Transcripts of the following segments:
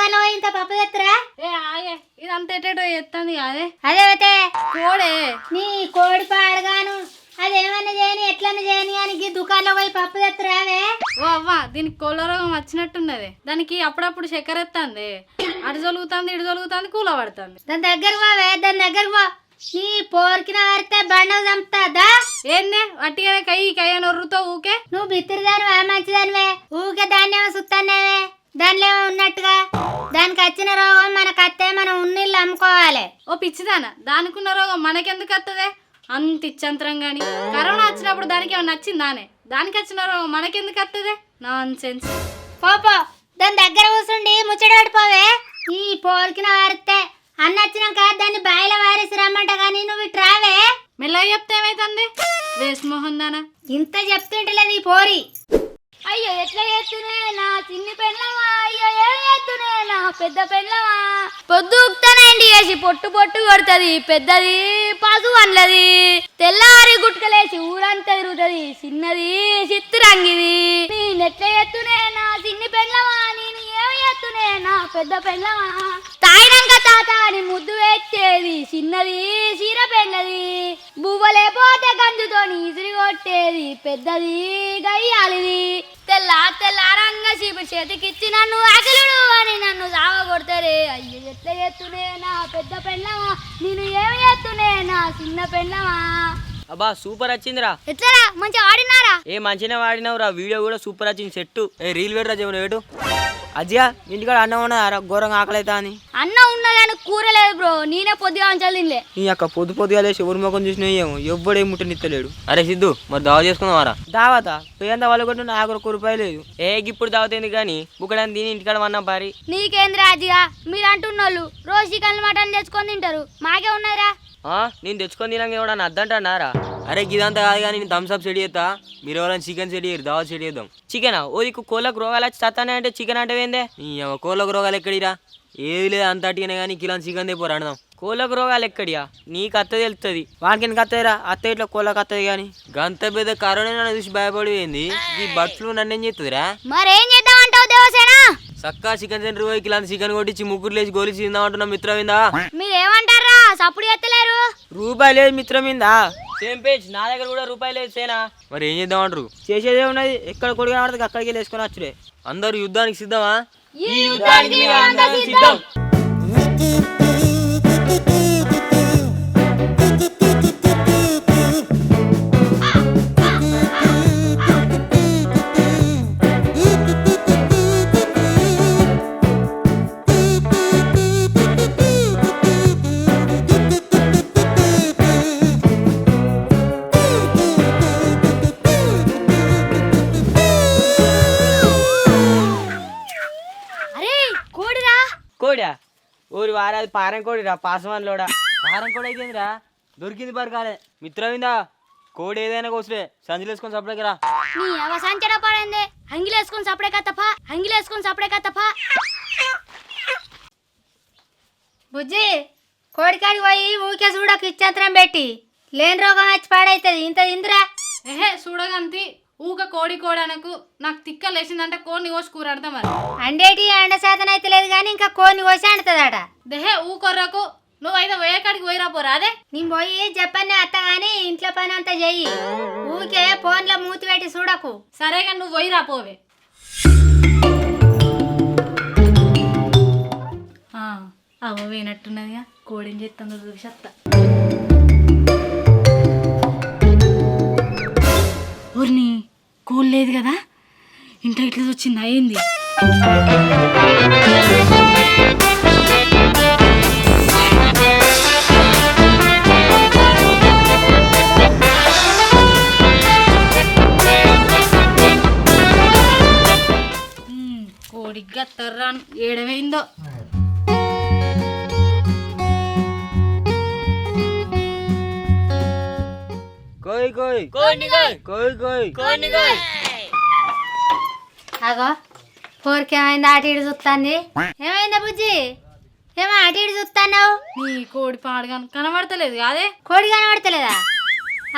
దుకాణం ఇంత పప్పు తెత్తరా ఏ ఆగే. ఇదంతా ఎటేటో ఎత్తంది కాదే. అదే అయితే. కోడే. నీ కోడి పాడగాను అదేమన్నా చేయని ఎట్లన్నా చేయని అని ఈ దుకాణంలో పోయి పప్పు తెత్తరావే ఓ అవ్వ దీనికి కోళ్ళ రోగం వచ్చినట్టున్నది. దానికి అప్పుడప్పుడు చక్కెర ఎత్తంది. అటు జలుగుతుంది ఇటు జలుగుతుంది కూల పడుతుంది. దాని దగ్గరకు పోవే దాని దగ్గరకు పో. నీ పోరికిన వారితే బండలు చంపుతాదా? ఏందే? వట్టిగానే కై కయ్య నొర్రుతో ఊకే? నువ్వు బిత్తిరిదానివా మంచిదానివే? ఊకే దాన్నేమో సుత్తానేవే దానిలో ఉన్నట్టుగా? దానికి వచ్చిన రోగం మనకు అత్తే మనం ఉన్నిళ్ళు అమ్ముకోవాలి. ఓ పిచ్చిదానా దానికున్న రోగం మనకెందుకు వస్తుంది అంత ఇచ్చంతరం గాని. కరోనా వచ్చినప్పుడు దానికి ఏమన్నా నచ్చిందానే? దానికి వచ్చిన రోగం మనకెందుకు వస్తుంది నాన్ సెన్స్ పోపో దాని దగ్గర కూర్చుండి ముచ్చట పడిపోవే. ఈ పోరికిన వారితే అన్న వచ్చినాక దాన్ని బాయిల వారేసి రమ్మంట కానీ నువ్వు ఇటు రావే. మెల్లగా చెప్తే ఏమైతుంది? వేస్ట్ మోహన్ దానా? ఇంత చెప్తుంటలేదు ఈ పోరి. అయ్యో ఎట్లా చేస్తునే నా చిన్ని పెళ్ళమా? అయ్యో ఏం చేస్తునే నా పెద్ద పెళ్ళమా? పొద్దు ఉక్తానండి వేసి పొట్టు పొట్టు కొడుతుంది పెద్దది పసు అన్నది. తెల్లారి గుట్కలేసి ఊరంతా తిరుగుతుంది చిన్నది చిత్తురంగిది నేను ఎట్లా చేస్తునే నా చిన్ని పెళ్ళమా? నేను ఏం చేస్తునే నా పెద్ద పెళ్ళమా? తాయినాక తాత అని ముద్దు వేసేది చిన్నది చీర పెళ్ళది బువ్వలేపోతే గంజుతోని ఇసిరి కొట్టేది పెద్దది గయ్యాలిది. తెల్ల తెల్లారంగా చీపురు చేతికిచ్చి నన్ను అఖిలుడు అని నన్ను సావ కొడతారే అయ్యో ఎట్లా చేస్తునే నా పెద్ద పెళ్ళమా? నేను ఏమి చేస్తునే నా చిన్న పెళ్ళమా? అబ్బా సూపర్ వచ్చిందిరా. ఎట్లరా? మంచిగా ఆడినారా? ఏ మంచిగా వాడినావురా వీడియో కూడా సూపర్ వచ్చింది. సెట్టు. ఏ రీల్ పెట్టరా జీవన వేటు అజ్జా ఇంటికాడ అన్నం ఉన్నదారా ఘోరంగా ఆకలి అని అన్న ఉన్నా కానీ కూర లేదు బ్రో. నేనే పొద్దుగా తినలే. ఈ యొక్క పొద్దు పొద్దుగా లేచి ఎవరి ముఖం చూసినా ఏమో. ఎవ్వడే ముట్టనిత్తలేడు అరే సిద్ధు మరి దావ చేసుకుందామారా? దావత? పోయేంత వాళ్ళు కూడా నాకు ఒక రూపాయి లేదు. ఏ ఇప్పుడు దావతేంది కానీ బుక్కడానికి తిని ఇంటికాడ వన్నా పారి. నీకేంద్ర రాజుగా మీరు అంటున్నోళ్ళు రోజు చికెన్ మటన్ తెచ్చుకొని తింటారు. మాకే ఉన్నదిరా. ఆ, నేను తెచ్చుకొని తినాక ఎవడన్నా అద్దంటారా అరే ఇదంతా కాదు కానీ నేను థమ్స్ అప్ సెట్ చేస్తా. మీరు ఎవరైనా చికెన్ సెట్ చేయరు దావత్ సెట్ చేద్దాం. చికెనా ఓ దిక్కు కోళ్ళకు రోగాలు వచ్చి చస్తానే అంటే చికెన్ అంటే ఏందే? కోళ్ళకు రోగాలు ఎక్కడిరా? ఏది లేదు అంత అట్టిగానే కానీ కిలో చికెన్ తెపోరు అనదాం కోళ్ళకు రోగాలు ఎక్కడియా? నీకు అత్త తెలుస్తుంది వానికి ఎందుకు అత్తదిరా అత్త ఇట్లా కోళ్ళకి అత్తది కానీ? గంత పెద్ద కరోనా నన్ను చూసి భయపడిపోయింది ఈ బట్టలు నన్ను ఏం చేస్తుందిరా మరేం దేవసేన? సక్కా చికెన్ సెంటర్ పోయి కిలో చికెన్ కొట్టించి ముగ్గురు లేచి గోలిచి తిందామంటున్నా మిత్రమిందా మీరేమంటారా? సప్పుడు ఎత్తలేరు రూపాయి లేదు మిత్రమిందా సేమ్ పేజ్ నా దగ్గర కూడా రూపాయి లేదు సేనా. మరి ఏం చేద్దామంటారు చేసేదే ఉన్నది ఎక్కడ కొడుకు కనబడితే అక్కడికి వెళ్ళి వేసుకొని వచ్చుడే. అందరు యుద్ధానికి సిద్ధమా? ఈ యుద్ధానికి కోడా ఊరి వారాది పారం కోడిరా పాసవాన్లోడా. పారం కోడి అయితేందిరా దొరికింది పరకాలే మిత్రమిందా కోడి ఏదైనా కోసలే సంచులు వేసుకొని సపరేట్ రా నీ అవ సంచర పడింది? హంగిలేసుకొని సపడే కత్తపా హంగిలేసుకొని సపడే కత్తపా బుజ్జి కోడికాడికి పోయి ఊకే చూడకు ఇచ్చంతరం పెట్టి. లేని రోగం వచ్చి పాడైతుంది. ఇంత ఇందిరా ఏహే చూడగంతి ఊక కోడి కోడి అనకు నాకు తిక్క లేచిందంటే కోడిని కోసి కూర ఆడతా మరి. అండేటి అండ శాతం అయితే లేదు కానీ ఇంకా కోని కోసి అండుతుందట. దేహే ఊకొర్రకు నువ్వు అయితే వేయకాడికి పోయిరా పోరా అదే? నేను పోయి చెప్పని అత్త గాని ఇంట్లో పని అంతా చెయ్యి. ఊకే ఫోన్లో మూతి పెట్టి చూడకు. సరేగా నువ్వు పోయిరా పోవే. అవ్వ పోయినట్టున్నదిగా కోడిని చేస్తుందో చూసేస్తా ఊరిని కూల్ లేదు కదా? ఇంట్లో ఇట్లా వచ్చింది? అయింది కోయి కోయి కోయి కోయి కోయి కోయి అగో ఫోర్కి ఏమైంది అటు ఇటు చూస్తాంది ఏమైందా బుజ్జి ఏమో అటు ఇటు చూస్తాన్నావు నీ కోడి పాడగాను కనబడతలేదు అదే కోడి కనబడతలేదా?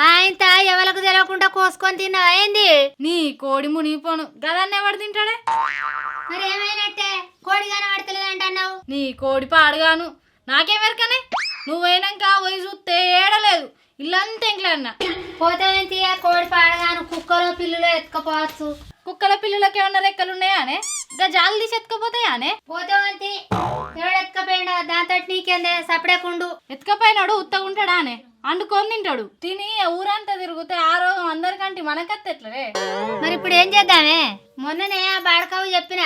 ఆయనత ఎవలకు తెలియకుండా కోసుకొని తిన్నావా ఏంది? నీ కోడి మునిగిపోను. గదాన్ని ఎవడు తింటాడే? మరి ఏమైనట్టే? కోడి కనబడతలేదు అంటున్నావు నీ కోడి పాడుగాను నాకేమెరకనే నువ్వైనాక పోయి చూస్తే ఏడలేదు. ఇల్లంతా ఎంకలన్నా పోతే ఆ కోడి పాడగాను కుక్కలో పిల్లులో ఎత్తుకపోవచ్చు. కుక్కల పిల్లలకి ఏమన్నా రెక్కలు ఉన్నాయానే ఇంకా జాలు తీసి ఎత్తుకపోతాయానే పోతే ఏంటి ఎవడు ఎత్తుకపోయిండో దాంతో నీకేందే? సపడేకుండు ఎత్తుకపోయినాడు ఉత్తగా ఉంటాడా అనే? అండుకొని తింటాడు. తిని ఊరంతా తిరిగితే ఆ రోగం అందరికంటే మనకత్తెట్లరే మరి ఇప్పుడు ఏం చేద్దామే? మొన్ననే ఆ బాడకావు చెప్పిన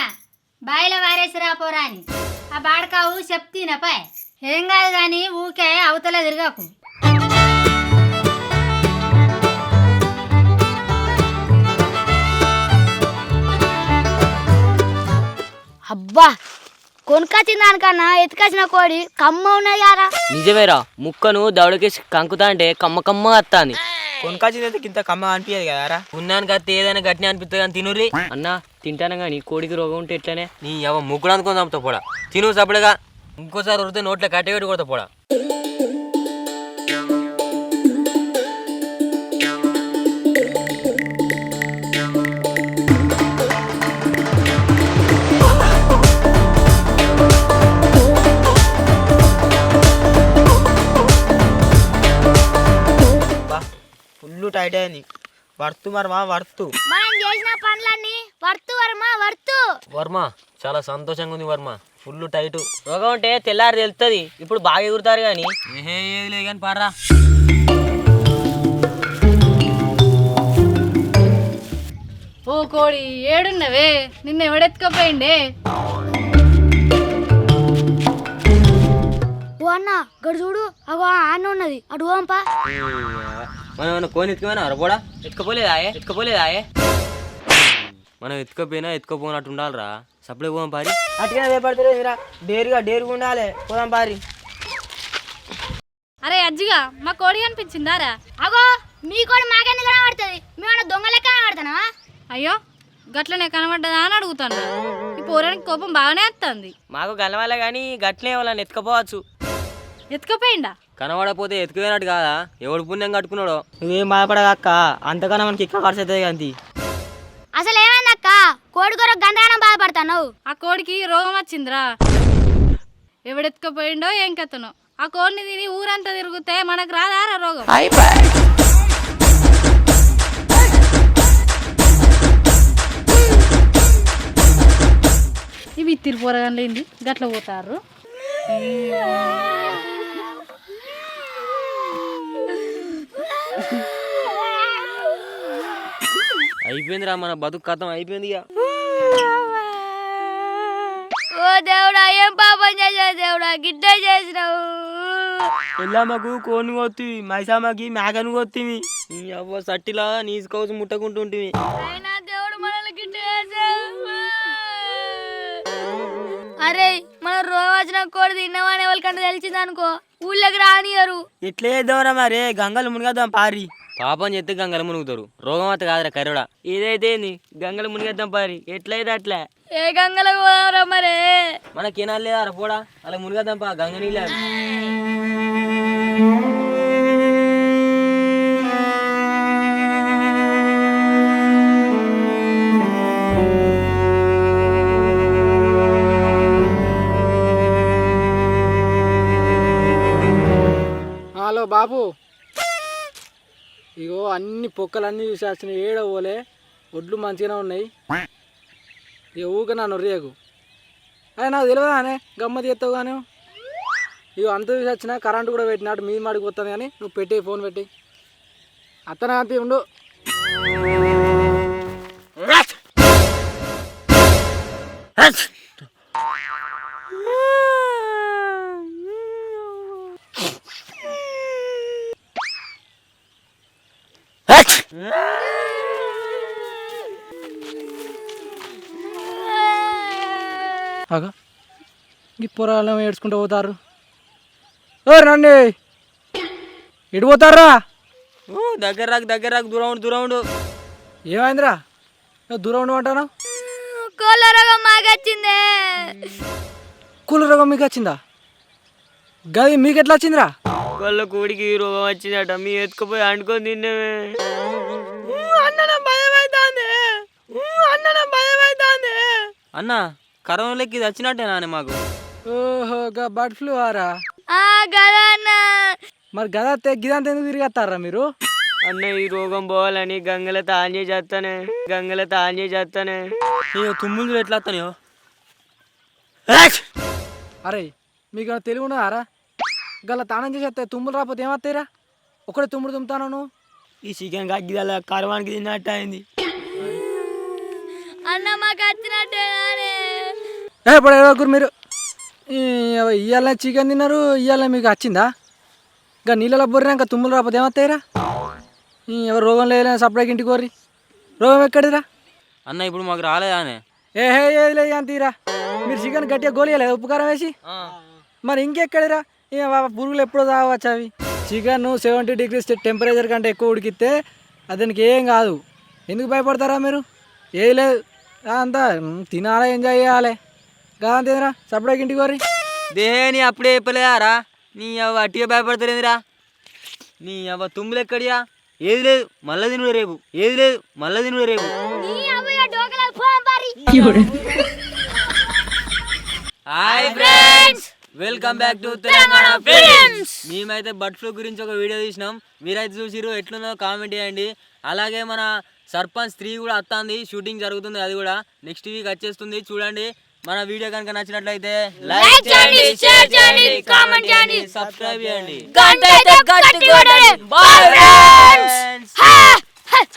బాయిలో వారేసి రాపోరా అని. ఆ బాడకావు చెప్తీనపాయ్ ఏం కాదు కానీ ఊకే అవతల తిరగకు. అబ్బా కొనుకొచ్చిన దానికన్నా ఎత్తుకొచ్చిన కోడి కమ్మ ఉన్నది యారా నిజమేరా ముక్కను దవడకేసి కంకుతా అంటే కమ్మ కమ్మ వస్తాంది కొనకాచింది ఇంత కమ్మ అనిపించదు కదారా ఉన్నాను కత్తి ఏదైనా గట్టిన అనిపిస్తుంది కానీ తినుర్రి. అన్న తింటాను కానీ కోడికి రోగం ఉంటే ఎట్లనే? నీ ఎవ ముగ్గురు అనుకుని చంపుతా పోడా. తిను సపడగా ఇంకోసారి ఉడితే నోట్లో కట్టె పెట్టి కొడతా పోడా. వర్తు మరి మా వర్తు? మనం చేసిన పనులన్నీ వర్తు వర్మ వర్తు. వర్మ చాలా సంతోషంగా ఉంది వర్మ. Full tight. రోగం అంటే తెల్లారి తెలుస్తుంది ఇప్పుడు బాగా ఎగురుతారు కానీ ఏహే ఏది లేదు కానీ పారా ఓ కోడి ఏడున్నవే? నిన్న ఎవడెత్తుకపోయిండే? ఓ అన్న గడు చూడు. అగో ఆ అన్న ఉన్నది అటు ఓంపా మనం ఏమన్నా కోని ఎత్తుకోమన్నా అరపోడా ఎత్తుకపోలేదా ఎత్తుకపోలేదా మనం ఎత్తుకపోయినా ఎత్తుకపోనట్టు ఉండాలిరా. సప్లై పోదాం పారి. అట్లా మీరా డేరుగా డేరుగా ఉండాలి. పోదాం పారి. అరే అజ్జిగా మా కోడి కనిపించిందారా అగో మీ కోడి మాకెందుకు కనబడుతుంది మేము దొంగ లెక్క కనబడతానా అయ్యో గట్లనే కనబడ్డదా అని అడుగుతాను ఈ పోరానికి కోపం బాగానే వస్తుంది మాకు గెలవాలే కానీ గట్లే వాళ్ళని ఎత్తుకపోవచ్చు. ఎత్తుకపోయిండా? కనబడపోతే ఎత్తుకుపోయినట్టు కాదా? ఎవడు పుణ్యం కట్టుకున్నాడో? నువ్వేం బాధపడగక్క అంతకన్నా మనకి ఇక్క ఖర్చు అవుతుంది కానీ అసలు ఏమైందక్క కోడి కొర గందరగణం బాధపడతాను ఆ కోడికి రోగం వచ్చిందిరా. ఎవడెత్తుకపోయిండో ఏం కథనో. ఆ కోడిని తిని ఊరంతా తిరిగితే మనకు రాదారా రోగం? ఇవి ఇత్తిరి పోరగానేంది గట్ల పోతారు. అయిపోయిందిరా మన బతుకు కథం అయిపోయింది ఇక. ఓ దేవుడా ఏం పాపం చేసావు దేవుడా? గిడ్డ చేసినావు. ఎల్లమ్మకు కోడిని కొత్తివి మైసమ్మకి మేకను కొత్తివి. ఈ అవ్వ సట్టిలా నీసుకోవచ్చు ముట్టకుంటుంటివి అయినా దేవుడు మనల్ని గిడ్డ చేసావు అరే మన రోజు వచ్చిన కోడి తిన్నామని ఎవరికంటే తెలిసింది అనుకో ఊళ్ళోకి రానియరు. ఎట్లా చేద్దాంరా మరి గంగలు మునిగేద్దాం పారి. పాపం చెప్తే గంగలు మునుగుతారు. రోగం అత్త కాదురా కరోడా ఏదైతే ఏంది? గంగలు మునిగేద్దాం పారి. ఎట్లయితే అట్లా. ఏ గంగలకు పోదాంరా మరే? మనకేనా లేదా పోడా? అలా మునిగేద్దాం పా గంగ నీళ్ళ. హలో బాబు. ఇగో అన్ని పొక్కలన్నీ చూసేసిన ఏడ పోలే? ఒడ్లు మంచిగానే ఉన్నాయి. ఇక ఊక నా నొర్రియకు అదే నాకు తెలియదానే గమ్మతి ఎత్తావు కానీ ఇగో అంత చూసి వచ్చిన కరెంటు కూడా పెట్టినాడు మీ మాడికి పోతుంది కానీ నువ్వు పెట్టి ఫోన్ పెట్టి అత్తనే అంతే ఉండు. అగా ఈ పొరాలను ఏడ్చుకుంటూ పోతారు? ఓ రండి. ఎటు పోతారా? దగ్గర రాకు దగ్గర రాకు దూరం ఉండు దూరం ఉండు. ఏమైందిరా? ఏ దూరం ఉండమంటాను కోళ్ళ రోగం మాకొచ్చిందే. కూల రోగం మీకు వచ్చిందా గది మీకు ఎట్లా వచ్చిందిరా? వాళ్ళ కోడికి రోగం వచ్చిందట మీ ఎత్తుకుపోయి అంటుకొని తిన్నామే. అన్న కరోనా లెక్క ఇది వచ్చినట్టే నానే మాకు. ఓహో గా బర్డ్ ఫ్లూ ఆరా? ఆ గదా అన్న. మరి గదా తె గిదంతా ఎందుకు తిరిగేస్తారా మీరు? అన్న ఈ రోగం పోవాలని గంగల చేసి చేస్తానే గంగల తాన్ చేసి చేస్తానే ఇక తుమ్ములు ఎట్లా వస్తాయో అరే మీకు ఏమైనా తెలివి ఉన్నదారా గల తానం చేసేస్తే తుమ్ములు రాకపోతే ఏమత్తాయిరా ఒకటే తుమ్ముడు తుమ్ముతాను నువ్వు? ఈ చికెన్ కగ్గిదాల కరవానికి తిన్నట్టు అయింది. మాకు ఇప్పుడు ఎవరు మీరు. ఇవాళ చికెన్ తిన్నారు ఇవాళ మీకు వచ్చిందా? ఇంకా నీళ్ళలో బొర్రినాక తుమ్ములు రాకపోతే ఏమత్తాయిరా ఈ ఎవరు రోగం లేదు సప్లైకి ఇంటికి కోరి రోగం ఎక్కడిరా అన్న ఇప్పుడు మాకు రాలేదానే ఏ హే ఏది లేదు అంతీరా. మీరు చికెన్ గట్టిగా గోలియలేదు ఉప్పు కారం వేసి? మరి ఇంకెక్కడిరా? పురుగులు ఎప్పుడో తాగవచ్చు అవి? చికెన్ సెవెంటీ డిగ్రీస్ టెంపరేచర్ కంటే ఎక్కువ ఉడికితే అతనికి ఏం కాదు. ఎందుకు భయపడతారా మీరు? ఏది లేదు. అంతా తినాలి ఎంజాయ్ చేయాలి. కాదంతేదిరా సపరేట్ ఇంటికి కోరి దేని అప్పుడే చెప్పలేదారా నీ అవ్వ అట్టిగా భయపడతలేదురా. నీ అవ్వ తుమ్ములు ఎక్కడియా? ఏది లేదు మళ్ళీ తినుడు రేపు. ఏది లేదు మళ్ళీ తినుడు రేపు. Hi friends welcome back to Telangana friends మేమైతే బర్డ్ ఫ్లూ గురించి ఒక వీడియో తీసినాం. మీరైతే చూసిరు ఎట్లున్నదో కామెంట్ చేయండి. అలాగే మన సర్పంచ్ స్త్రీ కూడా వస్తుంది షూటింగ్ జరుగుతుంది అది కూడా నెక్స్ట్ వీక్ వచ్చేస్తుంది చూడండి మన వీడియో కనుక నచ్చినట్లయితే లైక్ చేయండి షేర్ చేయండి కామెంట్ చేయండి సబ్స్క్రైబ్ చేయండి గంట అయితే గట్టి కొట్టండి. Friends. Friends.